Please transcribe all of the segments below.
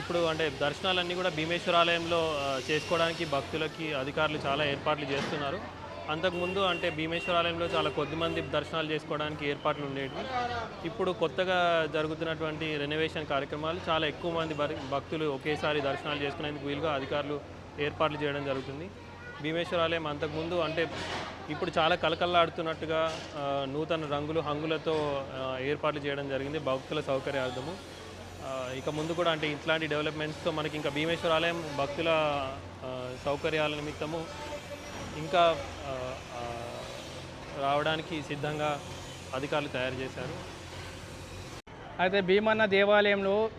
ఇప్పుడు అంటే దర్శనాలన్నీ కూడా భీమేశ్వర ఆలయంలో చేసుకోవడానికి భక్తులకి అధికారులు చాలా ఏర్పాట్లు చేస్తున్నారు. అంతకుముందు అంటే భీమేశ్వర ఆలయంలో చాలా కొద్దిమంది దర్శనాలు చేసుకోవడానికి ఏర్పాట్లు ఉండేవి ఇప్పుడు కొత్తగా జరుగుతున్నటువంటి రెనోవేషన్ కార్యక్రమాలు చాలా ఎక్కువ మంది భక్తులు ఒకేసారి దర్శనాలు చేసుకునేందుకు వీలుగా అధికారులు ఏర్పాట్లు చేయడం జరుగుతుంది. భీమేశ్వర ఆలయం అంతకుముందు అంటే ఇప్పుడు చాలా కలకల్లాడుతున్నట్టుగా నూతన రంగులు హంగులతో ఏర్పాట్లు చేయడం జరిగింది భక్తుల సౌకర్యార్థము. ఇక ముందు కూడా అంటే ఇట్లాంటి డెవలప్మెంట్స్తో మనకి ఇంకా భీమేశ్వర ఆలయం భక్తుల సౌకర్యాల నిమిత్తము ఇంకా రావడానికి సిద్ధంగా అధికారులు తయారు చేశారు. అయితే భీమన్న దేవాలయంలో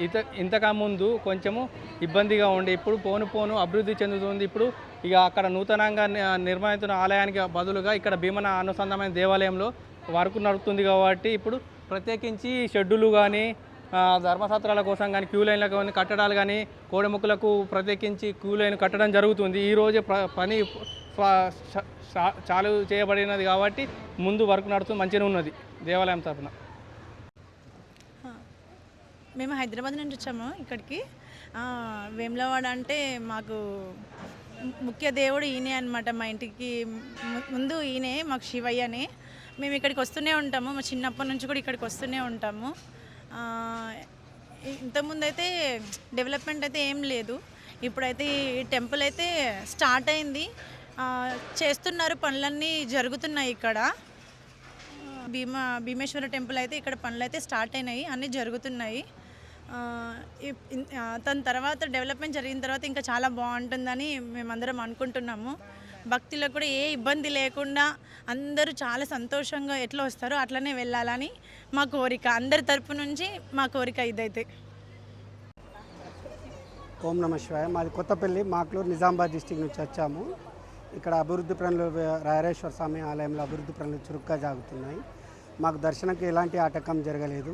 ఇత ఇంతకముందు కొంచెము ఇబ్బందిగా ఉండే ఇప్పుడు పోను పోను అభివృద్ధి చెందుతుంది. ఇప్పుడు ఇక అక్కడ నూతనంగా ని- ఆలయానికి బదులుగా ఇక్కడ భీమన అనుసంధానమైన దేవాలయంలో వర్క్ నడుతుంది కాబట్టి ఇప్పుడు ప్రత్యేకించి షెడ్యూలు కానీ ధర్మసత్రాల కోసం కానీ క్యూ లైన్లకు కానీ కట్టడాలు కానీ కోడెముక్కలకు ప్రత్యేకించి క్యూ లైన్ కట్టడం జరుగుతుంది. ఈరోజే ప్ర పని చాలు చేయబడినది కాబట్టి ముందు వర్క్ నడుస్తూ మంచిగా ఉన్నది. దేవాలయం తరఫున మేము హైదరాబాద్ నుంచి వచ్చాము ఇక్కడికి. వేములవాడ అంటే మాకు ముఖ్య దేవుడు ఈయనే అనమాట మా ఇంటికి. ముందు ఈయనే మాకు శివయ్యనే. మేము ఇక్కడికి వస్తూనే ఉంటాము. మా చిన్నప్పటి నుంచి కూడా ఇక్కడికి వస్తూనే ఉంటాము. ఇంతకుముందు అయితే డెవలప్మెంట్ అయితే ఏం లేదు. ఇప్పుడైతే ఈ టెంపుల్ అయితే స్టార్ట్ అయింది. చేస్తున్నారు పనులన్నీ జరుగుతున్నాయి ఇక్కడ. భీమా భీమేశ్వర టెంపుల్ అయితే ఇక్కడ పనులు అయితే స్టార్ట్ అయినాయి అన్నీ జరుగుతున్నాయి. ఇప్- దాని తర్వాత డెవలప్మెంట్ జరిగిన తర్వాత ఇంకా చాలా బాగుంటుందని మేమందరం అనుకుంటున్నాము. భక్తులకు కూడా ఏ ఇబ్బంది లేకుండా అందరూ చాలా సంతోషంగా ఎట్లా వస్తారో అట్లనే వెళ్ళాలని మా కోరిక. అందరి తరపు నుంచి మా కోరిక ఇదైతే. ఓం నమ శివాయ. మాది కొత్తపల్లి మాక్లూరు నిజామాబాద్ డిస్టిక్ నుంచి వచ్చాము. ఇక్కడ అభివృద్ధి పనులు రాయరేశ్వర స్వామి ఆలయంలో అభివృద్ధి పనులు చురుగ్గా జాగుతున్నాయి మాకు దర్శనంకి ఎలాంటి ఆటంకం జరగలేదు.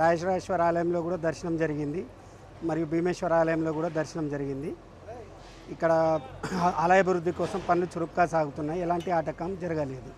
రాజరాజేశ్వర ఆలయంలో కూడా దర్శనం జరిగింది. మరియు భీమేశ్వర ఆలయంలో కూడా దర్శనం జరిగింది. ఇక్కడ ఆలయాభివృద్ధి కోసం పనులు చురుగ్గా సాగుతున్నాయి. ఎలాంటి ఆటకం జరగలేదు.